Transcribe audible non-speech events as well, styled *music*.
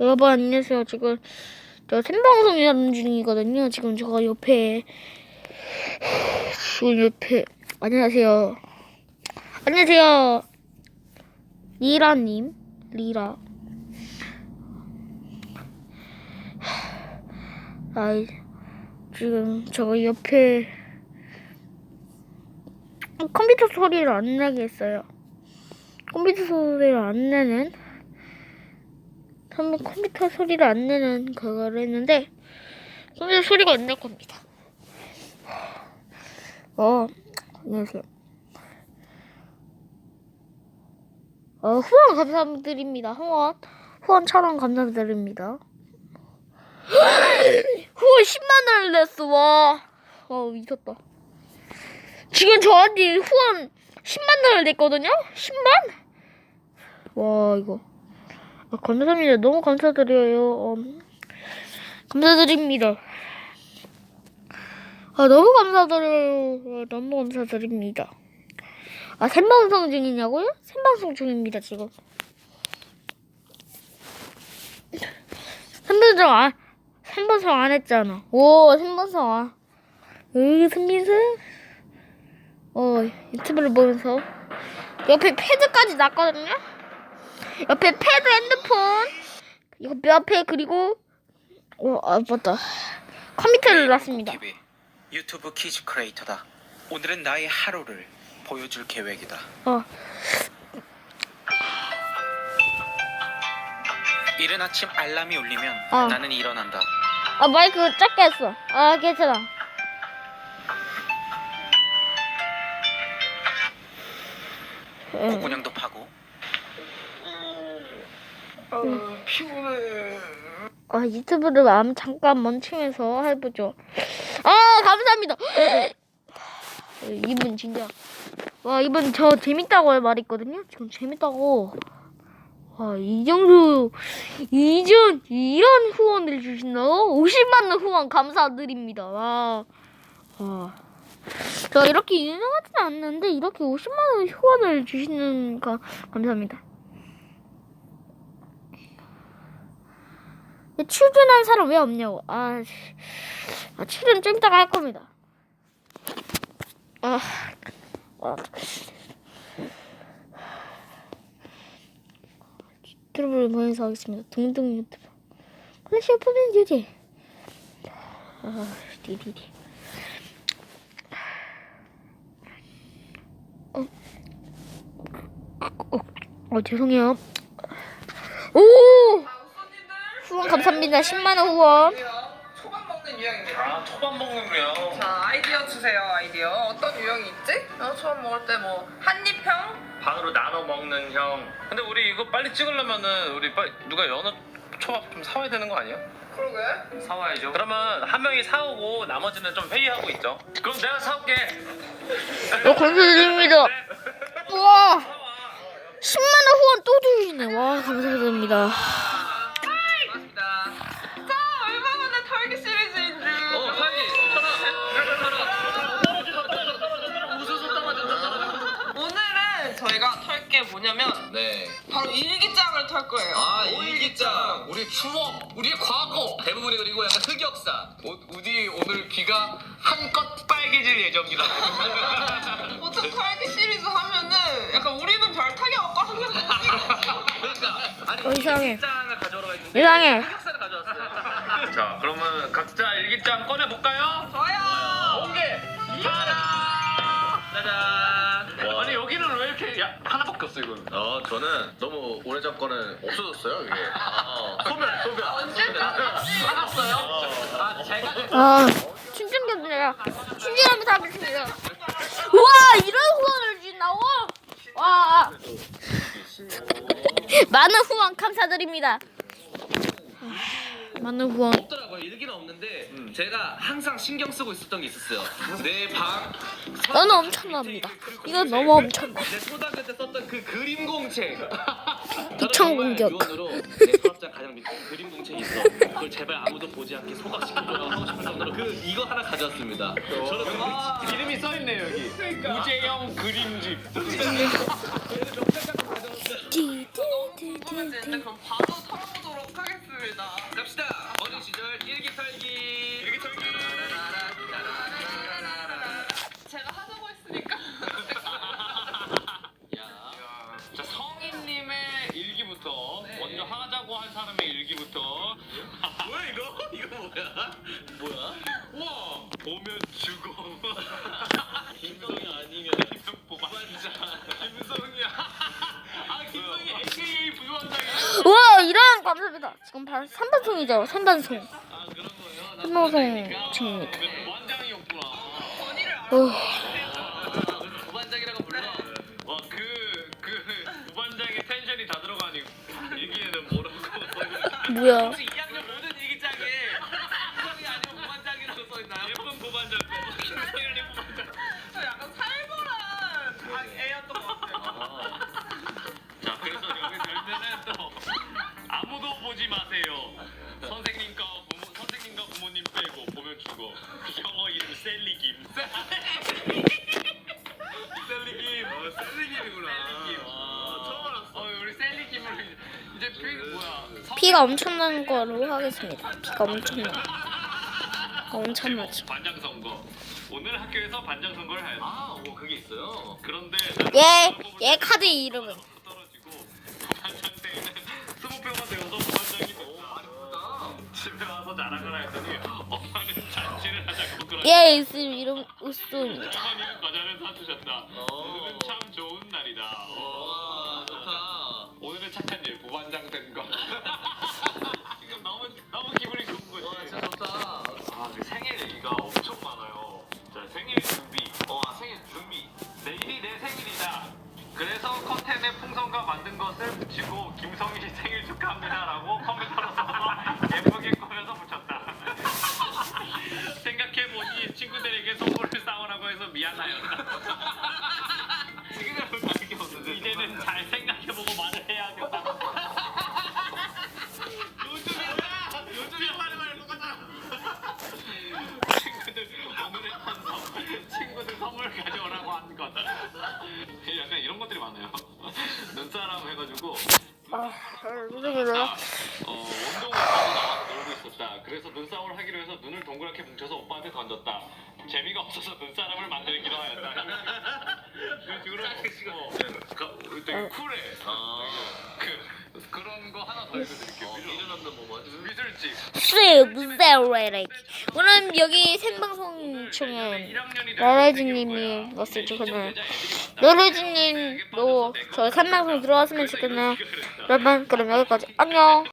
여러분 안녕하세요. 지금 저 생방송이라는 중이거든요. 지금 제가 옆에 지금 옆에 안녕하세요. 안녕하세요. 리라님 리라. 아 지금 저 옆에 컴퓨터 소리를 안 나게 했어요. 컴퓨터 소리를 안 내는 한번 컴퓨터 소리를 안 내는 그거를 했는데 컴퓨터 소리가 안 날 겁니다. 어, 안녕하세요. 어, 후원 감사드립니다. 후원, 후원 천원 감사드립니다. *gasps* 후원 10만 원을 냈어, 와. 와, 미쳤다. 지금 저한테 후원 10만 원을 냈거든요? 10만? 와, 이거. 아, 감사합니다. 너무 감사드려요. 음, 감사드립니다. 아, 너무 감사드려요. 아, 너무 감사드립니다. 아, 생방송 중이냐고요? 생방송 중입니다, 지금. 생방송 안, 생방송 안 했잖아. 오, 생방송 안. 여기 승민승? 어, 유튜브를 보면서. 옆에 패드까지 났거든요? 옆에 패드 핸드폰 이거 옆에 그리고 어 아 맞다 컴퓨터를 놨습니다 TV 유튜브 키즈 크리에이터다. 오늘은 나의 하루를 보여줄 계획이다. 어 이른 아침 알람이 울리면 어. 나는 일어난다. 아 마이크 작게 했어 아 괜찮아 응. 콧구녕도 파고. 아 유튜브를 마음 잠깐 멈추면서 해보죠. 아 감사합니다. *gasps* 이분 진짜. 와 이분 저 재밌다고 말했거든요? 지금 재밌다고. 와 이 정도 이전 이런 후원을 주신다고? 50만 원 후원 감사드립니다. 와, 와. 저 이렇게 유명하진 않는데 이렇게 50만 원 후원을 주시는 거 감사합니다 출연한 사람 왜 없냐고. 아, 씨. 아 출연 좀 이따가 할 겁니다. 아, 아. 유튜브를 보면서 하겠습니다. 동동 유튜브. 클래시 오브 밴드지. 아, 디디디. 어, 어, 어, 죄송해요. 오! 감사합니다. 10만 원 후원. 초밥 먹는 유형입니다. 아 초밥 먹는 거요. 자 아이디어 주세요 아이디어 어떤 유형이 있지? 어, 초밥 먹을 때 뭐 한입형? 반으로 나눠 먹는 형. 근데 우리 이거 빨리 찍으려면은 우리 빨리 누가 연어 초밥 좀 사와야 되는 거 아니야? 그러게 사와야죠. 그러면 한 명이 사오고 나머지는 좀 회의하고 있죠. 그럼 내가 사올게. 어, 감사드립니다. 우와. 10만 원 후원 또 주시네. 와, 감사드립니다. 뭐냐면 네. 바로 일기장을 털 거예요. 아 일기장 우리 추억 우리 과거 대부분이 그리고 약간 흑역사 오, 우디 오늘 귀가 한껏 빨개질 예정이라 *laughs* 보통 털기 시리즈 하면은 약간 우리는 별 없고 항상 그러니까 아니 어, 이상해. 일기장을 가져오러 갔는데 이상해. 흑역사를 가져왔어요. *laughs* 자, 그러면 각자 일기장 꺼내 볼까요? 좋아요. 공개. 짜잔. 짜잔. 없어 이거? 어 저는 너무 오래전 거는 없어졌어요 이게 *laughs* 아, 소멸 소멸. 알았어요. 아 제가 아, 춘천교수네요. 춘천하면서 하겠습니다. 우와, 이런 후원을 주신다고? 와. *laughs* 많은 후원 감사드립니다. 많은 후원. 없더라고요 일기는 없는데 제가 항상 신경 쓰고 있었던 게 있었어요 내방 너는 엄청납니다. 이건 너무 엄청나. 내 초등학교 때 썼던 그 그림 공책 *laughs* 이청 공격. 내 서랍장 가장 밑에 그림 공책이 있어 그걸 제발 아무도 보지 않게 소각시키도록 하고 싶은 정도로 그 이거 하나 가져왔습니다 저는 그 이름이 써 있네요 여기. 우재영 그림집. *laughs* 근데 그럼 바로 사람의 일기부터. *laughs* 뭐야 이거? 이거 뭐야? 뭐야? 와 보면 죽어. *laughs* 김성이 아니면 *laughs* 보반장. 김성이야. 아 김성이 AKA 부반장이야. 와 이런 감사합니다. 지금 반 3반송이죠. 3반송. 아 그런 거예요. 나 한방송 중입니다. 안 어, 아요. 자 그래서 여기 될 때는 또 아무도 보지 마세요. 선생님과 부모 선생님과 부모님 빼고 보면 죽어. 영어 이름 셀리김. *laughs* 셀리김. 어, 셀리김이구나. 셀리김. 아, 처음 알았어. 어, 우리 이제 피? 피가 엄청난 거로 하겠습니다. 피가 엄청나. 엄청나죠. 반장 선거. 오늘 학교에서 반장 선거를 하였다. 아, 오 그게 있어요. 그런데 얘, 얘 카드 이름은 떨어지고 반장 때는 스무 표가 되어서 부반장이 됐다. 집에 와서 자랑을 했더니 엄마는 잔치를 하자고 그러. 얘 이름 이름 우수입니다. 어머니는 과자를 사주셨다. 부 그래서 눈싸움을 하기로 해서 눈을 동그랗게 뭉쳐서 오빠한테 던졌다. 재미가 없어서 눈사람을 만들기로 하였다. 그 식으로 어, 그, 되게 쿨해. 그 그런 거 하나 더 읽어드릴게요. 어, 미술- 미련 없는 뭐 뭐지? 미술집. 오늘 여기 생방송 중에 러레즈님이 왔을 적에는 러레즈님도 저희 생방송 들어왔으면 좋겠네요. 여러분 그럼 여기까지 안녕.